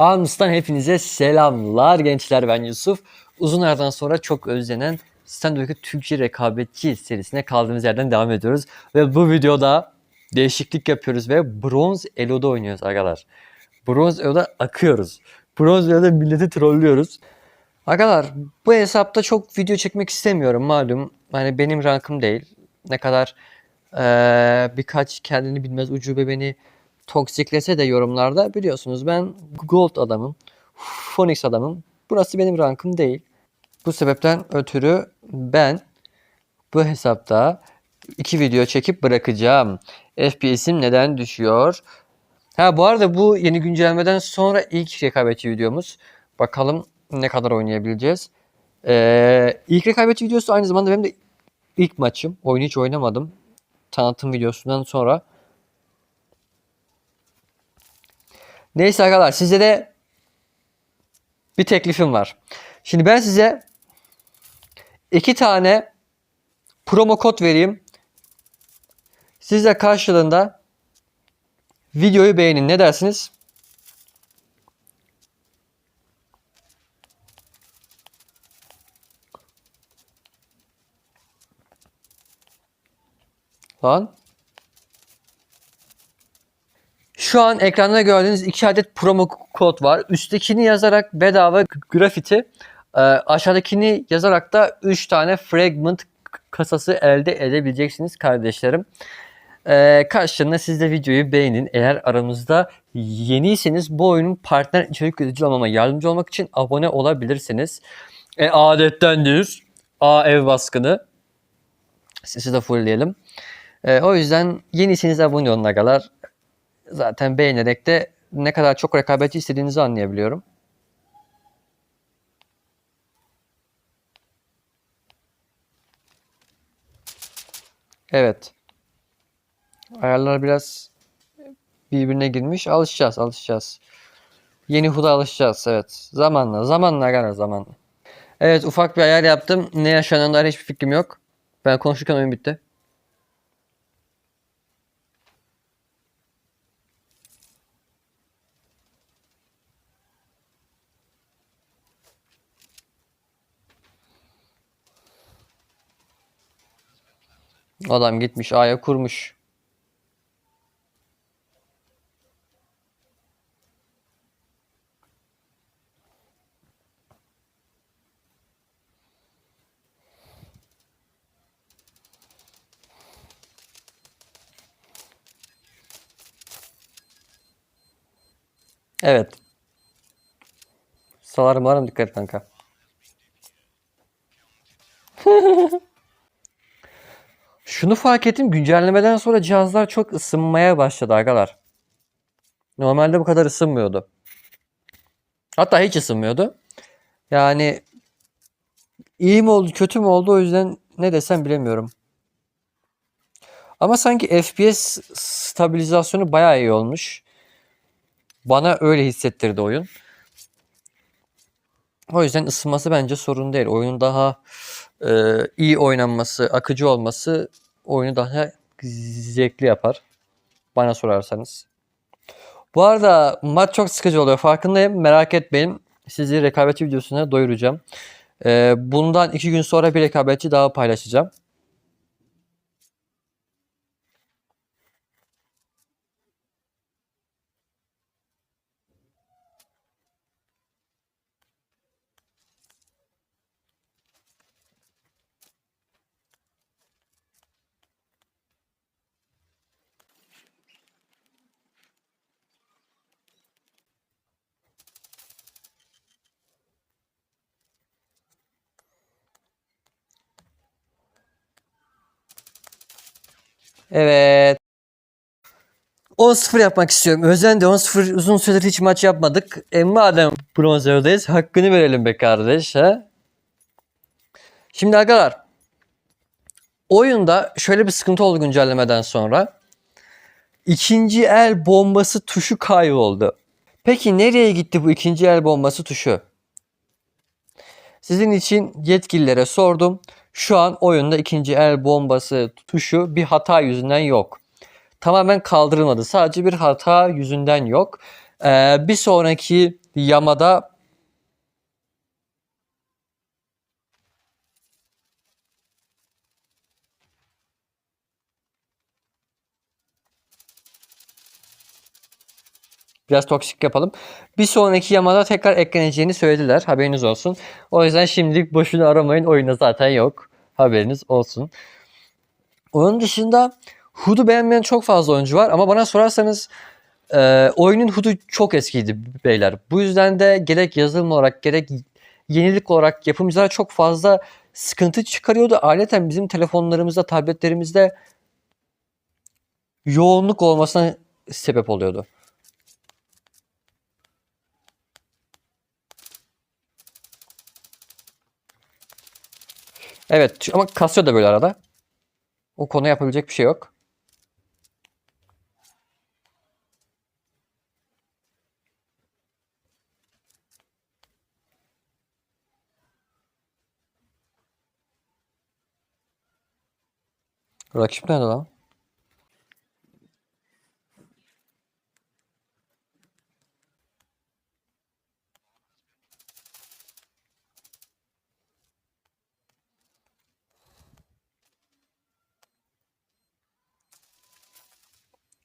Arms'tan hepinize selamlar gençler ben Yusuf. Uzun aradan sonra çok özlenen Stand Türkçe rekabetçi serisine kaldığımız yerden devam ediyoruz. Ve bu videoda değişiklik yapıyoruz ve Bronz Elo'da oynuyoruz arkadaşlar. Bronz Elo'da akıyoruz. Bronz Elo'da milleti trollüyoruz. Arkadaşlar bu hesapta çok video çekmek istemiyorum malum. Hani benim rankım değil. Ne kadar eee, birkaç kendini bilmez ucube beni toksiklese de yorumlarda biliyorsunuz ben gold adamım. Phoenix adamım. Burası benim rankım değil. Bu sebepten ötürü ben bu hesapta iki video çekip bırakacağım. FPS'im neden düşüyor? Ha bu arada bu yeni güncellemeden sonra ilk rekabetçi videomuz. Bakalım ne kadar oynayabileceğiz. Ee, ilk rekabetçi videosu aynı zamanda benim de ilk maçım. Oyunu hiç oynamadım. Tanıtım videosundan sonra. Neyse arkadaşlar size de bir teklifim var. Şimdi ben size iki tane promo kod vereyim. Siz de karşılığında videoyu beğenin. Ne dersiniz? Lan. Şu an ekranda gördüğünüz iki adet promo kod var. Üsttekini yazarak bedava grafiti, e, aşağıdakini yazarak da 3 tane fragment kasası elde edebileceksiniz kardeşlerim. E, karşılığında siz de videoyu beğenin. Eğer aramızda yeniyseniz bu oyunun partner içerik üretici olmama yardımcı olmak için abone olabilirsiniz. E, adettendir. A ev baskını. Sesi de fullleyelim. E, o yüzden yeniyseniz abone olun agalar. Zaten beğenerek de ne kadar çok rekabetçi istediğinizi anlayabiliyorum. Evet. Ayarlar biraz birbirine girmiş. Alışacağız, alışacağız. Yeni HUD'a alışacağız. Evet. Zamanla, zamanla agalar zamanla. Evet, ufak bir ayar yaptım. Ne yaşananına dair hiçbir fikrim yok. Ben konuşurken oyun bitti. Adam gitmiş A'ya kurmuş. Evet. Salarım varım dikkat kanka. Şunu fark ettim güncellemeden sonra cihazlar çok ısınmaya başladı arkadaşlar. Normalde bu kadar ısınmıyordu. Hatta hiç ısınmıyordu. Yani iyi mi oldu kötü mü oldu o yüzden ne desem bilemiyorum. Ama sanki FPS stabilizasyonu bayağı iyi olmuş. Bana öyle hissettirdi oyun. O yüzden ısınması bence sorun değil. Oyunun daha e, iyi oynanması, akıcı olması oyunu daha zevkli yapar. Bana sorarsanız. Bu arada maç çok sıkıcı oluyor. Farkındayım. Merak etmeyin. Sizi rekabetçi videosuna doyuracağım. E, bundan iki gün sonra bir rekabetçi daha paylaşacağım. Evet. 10-0 yapmak istiyorum. Özen de 10-0 uzun süredir hiç maç yapmadık. E madem bronzerdayız hakkını verelim be kardeş. Ha? Şimdi arkadaşlar oyunda şöyle bir sıkıntı oldu güncellemeden sonra. İkinci el bombası tuşu kayboldu. Peki nereye gitti bu ikinci el bombası tuşu? Sizin için yetkililere sordum. Şu an oyunda ikinci el bombası tuşu bir hata yüzünden yok. Tamamen kaldırılmadı. Sadece bir hata yüzünden yok. Ee, bir sonraki Yamada Biraz toksik yapalım. Bir sonraki yamada tekrar ekleneceğini söylediler. Haberiniz olsun. O yüzden şimdilik boşuna aramayın. Oyunda zaten yok. Haberiniz olsun. Onun dışında HUD'u beğenmeyen çok fazla oyuncu var ama bana sorarsanız e, oyunun HUD'u çok eskiydi beyler. Bu yüzden de gerek yazılım olarak gerek yenilik olarak yapımcılar çok fazla sıkıntı çıkarıyordu. Ayrıca bizim telefonlarımızda, tabletlerimizde yoğunluk olmasına sebep oluyordu. Evet ama kasıyor da böyle arada. O konu yapabilecek bir şey yok. Rakip nerede lan?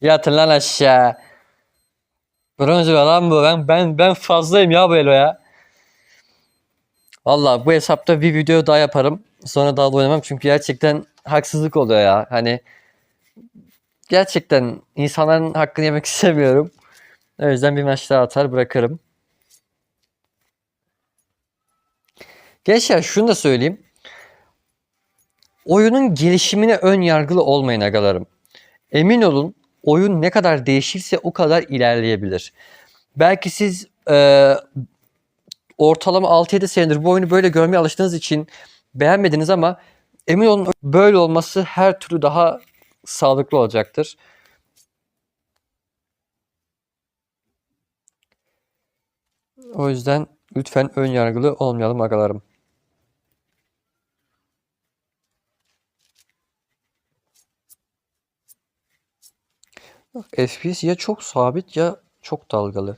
Yatın lan aşağı. Bronz lan bu. Ben ben ben fazlayım ya bu elo ya. Valla bu hesapta bir video daha yaparım. Sonra daha da oynamam çünkü gerçekten haksızlık oluyor ya. Hani gerçekten insanların hakkını yemek istemiyorum. O yüzden bir maç daha atar bırakırım. Gençler şunu da söyleyeyim. Oyunun gelişimine ön yargılı olmayın agalarım. Emin olun oyun ne kadar değişirse o kadar ilerleyebilir. Belki siz e, ortalama 6-7 senedir bu oyunu böyle görmeye alıştığınız için beğenmediniz ama emin olun böyle olması her türlü daha sağlıklı olacaktır. O yüzden lütfen ön yargılı olmayalım agalarım. Bak ya çok sabit ya çok dalgalı.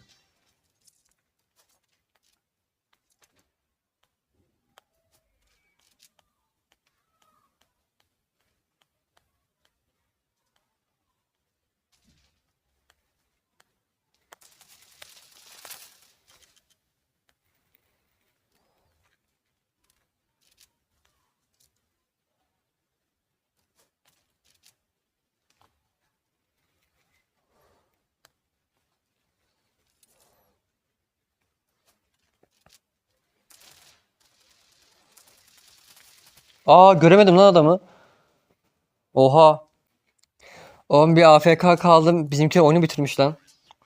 Aa göremedim lan adamı. Oha. Oğlum bir AFK kaldım. Bizimki oyunu bitirmiş lan.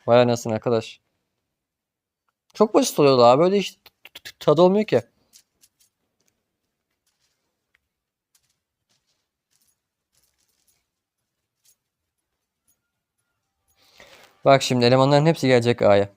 Vay anasını arkadaş. Çok basit oluyor daha. Böyle hiç tadı olmuyor ki. Bak şimdi elemanların hepsi gelecek A'ya.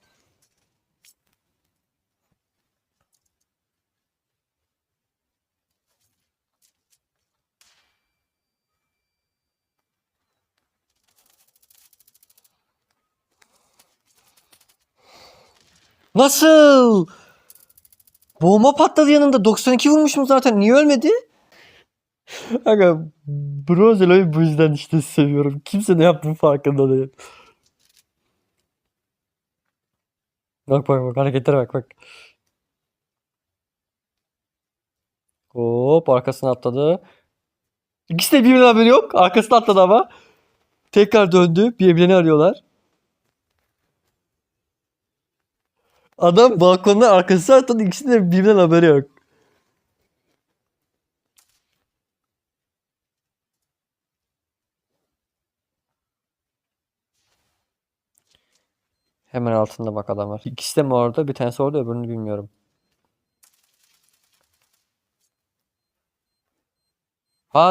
Nasıl? Bomba patladı yanında. 92 vurmuşum zaten. Niye ölmedi? Aga Brozelo'yu bu yüzden işte seviyorum. Kimse ne yaptığını farkında değil. Bak bak bak hareketlere bak bak. Hop arkasına atladı. İkisi de birbirine haberi yok. Arkasına atladı ama. Tekrar döndü. Birbirlerini arıyorlar. Adam balkondan arkasına atladı. İkisi de birbirinden haberi yok. Hemen altında bak adam var. İkisi de mi orada? Bir tanesi orada öbürünü bilmiyorum.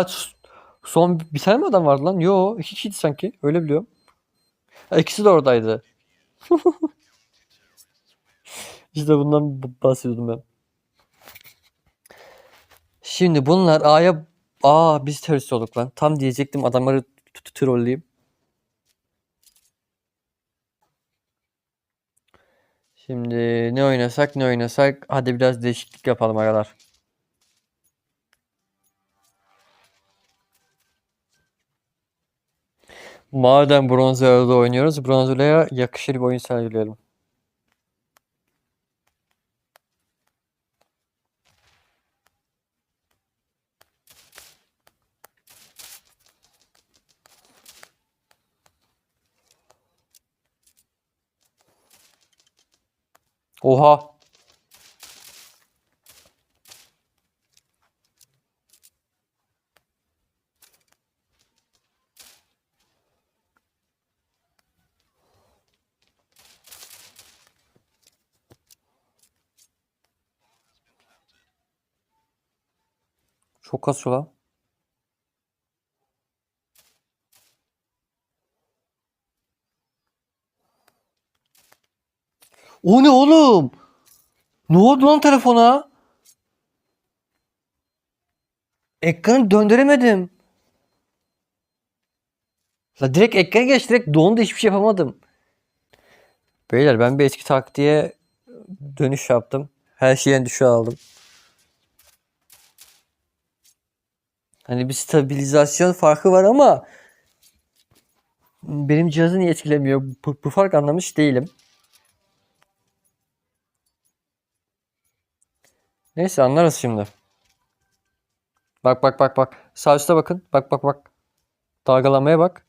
S- son bir tane mi adam vardı lan? Yo iki kişiydi sanki. Öyle biliyorum. Ha, ikisi de oradaydı. İşte bundan bahsediyordum ben. Şimdi bunlar A'ya Aa biz terörist olduk lan. Tam diyecektim adamları trolleyeyim. Şimdi ne oynasak ne oynasak. Hadi biraz değişiklik yapalım aralar. Madem Bronzeo'da oynuyoruz, Bronzeo'ya yakışır bir oyun sergileyelim. Oha. Çok kasıyor lan. O ne oğlum? Ne oldu lan telefona? Ekranı döndüremedim. La direkt ekran geç direkt dondu hiçbir şey yapamadım. Beyler ben bir eski taktiğe dönüş yaptım. Her şeyi düşüğe aldım. Hani bir stabilizasyon farkı var ama benim cihazı niye etkilemiyor? Bu, bu fark anlamış değilim. Neyse anlarız şimdi. Bak bak bak bak. Sağ üstte bakın. Bak bak bak. Dalgalanmaya bak.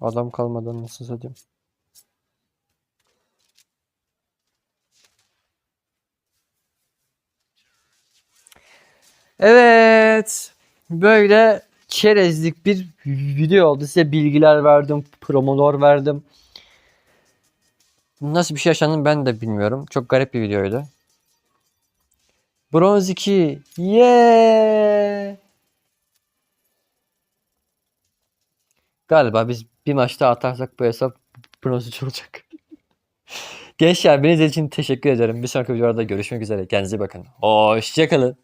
Adam kalmadan nasıl satayım? Evet. Böyle çerezlik bir video oldu. Size bilgiler verdim, promolar verdim. Nasıl bir şey yaşandığını ben de bilmiyorum. Çok garip bir videoydu. Bronz 2. Yeah! Galiba biz bir maçta atarsak bu hesap bronz 3 olacak. Gençler beni için teşekkür ederim. Bir sonraki videoda görüşmek üzere. Kendinize bakın. Hoşçakalın.